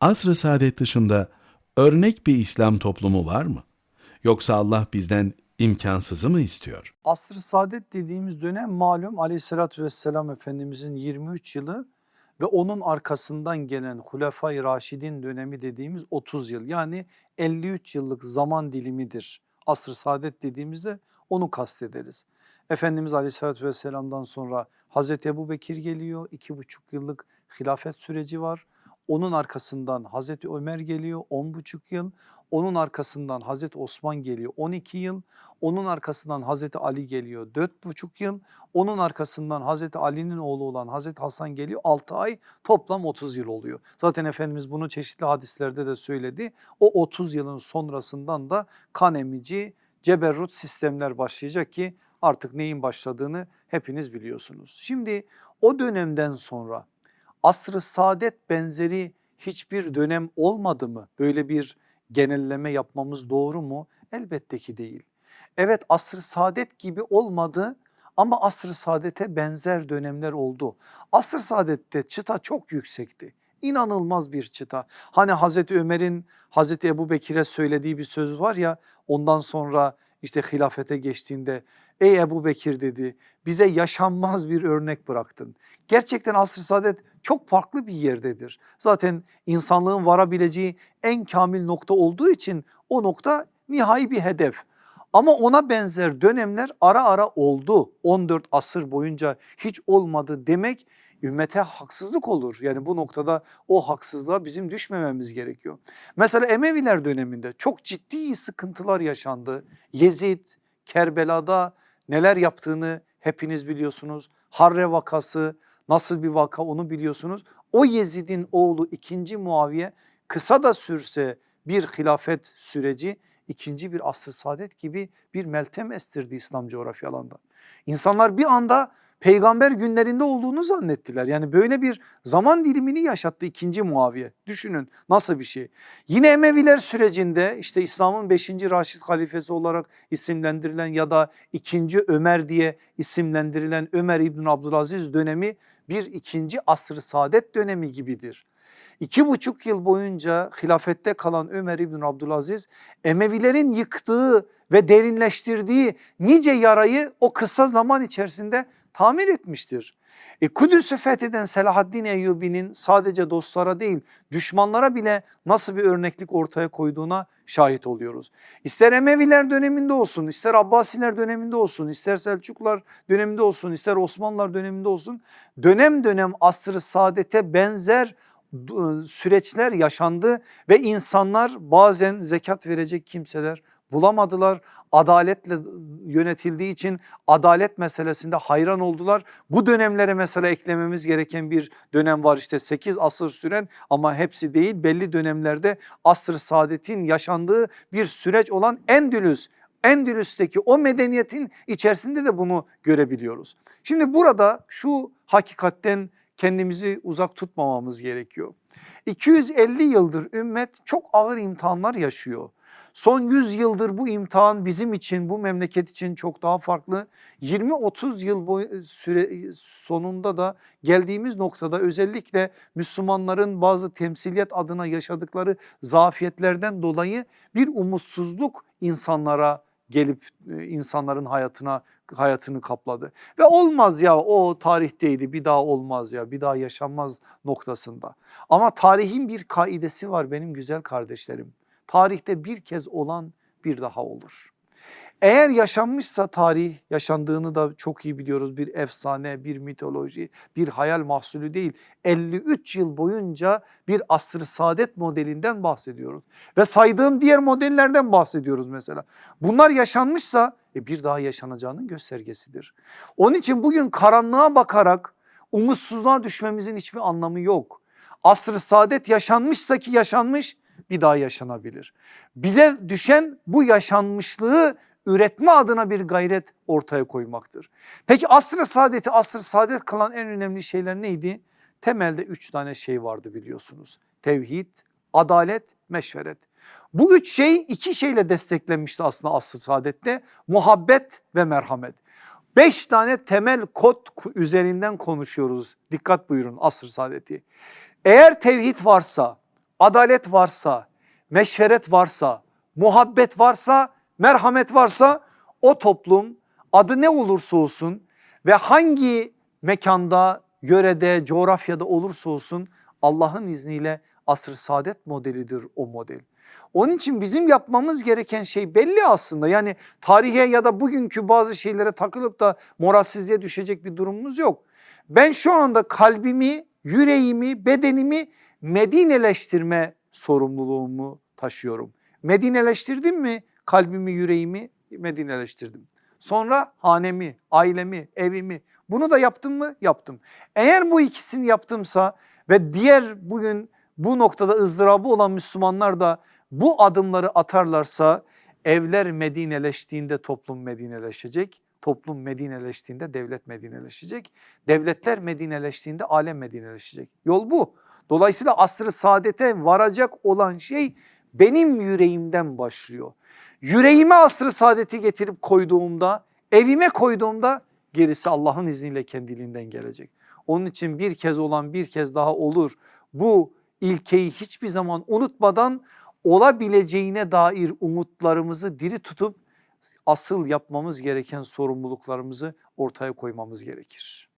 Asr-ı saadet dışında örnek bir İslam toplumu var mı? Yoksa Allah bizden imkansızı mı istiyor? Asr-ı saadet dediğimiz dönem malum aleyhissalatü vesselam Efendimizin 23 yılı ve onun arkasından gelen Hulefai Raşidin dönemi dediğimiz 30 yıl yani 53 yıllık zaman dilimidir. Asr-ı saadet dediğimizde onu kastederiz. Efendimiz aleyhissalatü vesselamdan sonra Hazreti Ebu Bekir geliyor iki buçuk yıllık hilafet süreci var. Onun arkasından Hazreti Ömer geliyor 10 buçuk yıl. Onun arkasından Hazreti Osman geliyor 12 yıl. Onun arkasından Hazreti Ali geliyor 4,5 yıl. Onun arkasından Hazreti Ali'nin oğlu olan Hazreti Hasan geliyor 6 ay toplam 30 yıl oluyor. Zaten Efendimiz bunu çeşitli hadislerde de söyledi. O 30 yılın sonrasından da kan emici ceberrut sistemler başlayacak ki artık neyin başladığını hepiniz biliyorsunuz. Şimdi o dönemden sonra asr-ı saadet benzeri hiçbir dönem olmadı mı? Böyle bir genelleme yapmamız doğru mu? Elbette ki değil. Evet asr-ı saadet gibi olmadı ama asr-ı saadete benzer dönemler oldu. Asr-ı saadette çıta çok yüksekti. İnanılmaz bir çıta. Hani Hazreti Ömer'in Hazreti Ebu Bekir'e söylediği bir söz var ya ondan sonra işte hilafete geçtiğinde ey Ebu Bekir dedi bize yaşanmaz bir örnek bıraktın. Gerçekten asr-ı saadet çok farklı bir yerdedir. Zaten insanlığın varabileceği en kamil nokta olduğu için o nokta nihai bir hedef. Ama ona benzer dönemler ara ara oldu. 14 asır boyunca hiç olmadı demek ümmete haksızlık olur. Yani bu noktada o haksızlığa bizim düşmememiz gerekiyor. Mesela Emeviler döneminde çok ciddi sıkıntılar yaşandı. Yezid, Kerbela'da neler yaptığını hepiniz biliyorsunuz. Harre vakası nasıl bir vaka onu biliyorsunuz. O Yezid'in oğlu 2. Muaviye kısa da sürse bir hilafet süreci ikinci bir asr saadet gibi bir meltem estirdi İslam coğrafyalarında. İnsanlar bir anda peygamber günlerinde olduğunu zannettiler. Yani böyle bir zaman dilimini yaşattı ikinci Muaviye. Düşünün nasıl bir şey. Yine Emeviler sürecinde işte İslam'ın 5. Raşid halifesi olarak isimlendirilen ya da 2. Ömer diye isimlendirilen Ömer İbn Abdülaziz dönemi bir ikinci asr-ı saadet dönemi gibidir. İki buçuk yıl boyunca hilafette kalan Ömer İbn Abdülaziz Emevilerin yıktığı ve derinleştirdiği nice yarayı o kısa zaman içerisinde tamir etmiştir. E, Kudüs'ü fetheden Selahaddin Eyyubi'nin sadece dostlara değil düşmanlara bile nasıl bir örneklik ortaya koyduğuna şahit oluyoruz. İster Emeviler döneminde olsun, ister Abbasiler döneminde olsun, ister Selçuklar döneminde olsun, ister Osmanlılar döneminde olsun dönem dönem asr-ı saadete benzer süreçler yaşandı ve insanlar bazen zekat verecek kimseler bulamadılar. Adaletle yönetildiği için adalet meselesinde hayran oldular. Bu dönemlere mesela eklememiz gereken bir dönem var işte 8 asır süren ama hepsi değil belli dönemlerde asr saadetin yaşandığı bir süreç olan Endülüs. Endülüs'teki o medeniyetin içerisinde de bunu görebiliyoruz. Şimdi burada şu hakikatten kendimizi uzak tutmamamız gerekiyor. 250 yıldır ümmet çok ağır imtihanlar yaşıyor. Son 100 yıldır bu imtihan bizim için bu memleket için çok daha farklı. 20-30 yıl boyu süre sonunda da geldiğimiz noktada özellikle Müslümanların bazı temsiliyet adına yaşadıkları zafiyetlerden dolayı bir umutsuzluk insanlara gelip insanların hayatına hayatını kapladı. Ve olmaz ya o tarihteydi bir daha olmaz ya bir daha yaşanmaz noktasında. Ama tarihin bir kaidesi var benim güzel kardeşlerim. Tarihte bir kez olan bir daha olur. Eğer yaşanmışsa tarih yaşandığını da çok iyi biliyoruz bir efsane bir mitoloji bir hayal mahsulü değil 53 yıl boyunca bir asr-ı saadet modelinden bahsediyoruz ve saydığım diğer modellerden bahsediyoruz mesela. Bunlar yaşanmışsa e bir daha yaşanacağının göstergesidir. Onun için bugün karanlığa bakarak umutsuzluğa düşmemizin hiçbir anlamı yok. Asr-ı saadet yaşanmışsa ki yaşanmış bir daha yaşanabilir. Bize düşen bu yaşanmışlığı üretme adına bir gayret ortaya koymaktır. Peki asr-ı saadeti asr-ı saadet kılan en önemli şeyler neydi? Temelde üç tane şey vardı biliyorsunuz. Tevhid, adalet, meşveret. Bu üç şey iki şeyle desteklenmişti aslında asr-ı saadette. Muhabbet ve merhamet. Beş tane temel kod üzerinden konuşuyoruz. Dikkat buyurun asr-ı saadeti. Eğer tevhid varsa, adalet varsa, meşveret varsa, muhabbet varsa, merhamet varsa o toplum adı ne olursa olsun ve hangi mekanda, yörede, coğrafyada olursa olsun Allah'ın izniyle asr saadet modelidir o model. Onun için bizim yapmamız gereken şey belli aslında. Yani tarihe ya da bugünkü bazı şeylere takılıp da moralsizliğe düşecek bir durumumuz yok. Ben şu anda kalbimi, yüreğimi, bedenimi Medineleştirme sorumluluğumu taşıyorum. Medineleştirdim mi kalbimi, yüreğimi Medineleştirdim. Sonra hanemi, ailemi, evimi bunu da yaptım mı? Yaptım. Eğer bu ikisini yaptımsa ve diğer bugün bu noktada ızdırabı olan Müslümanlar da bu adımları atarlarsa evler Medineleştiğinde toplum Medineleşecek. Toplum Medineleştiğinde devlet Medineleşecek. Devletler Medineleştiğinde alem Medineleşecek. Yol bu. Dolayısıyla asrı saadete varacak olan şey benim yüreğimden başlıyor. Yüreğime asrı saadeti getirip koyduğumda, evime koyduğumda gerisi Allah'ın izniyle kendiliğinden gelecek. Onun için bir kez olan bir kez daha olur. Bu ilkeyi hiçbir zaman unutmadan olabileceğine dair umutlarımızı diri tutup asıl yapmamız gereken sorumluluklarımızı ortaya koymamız gerekir.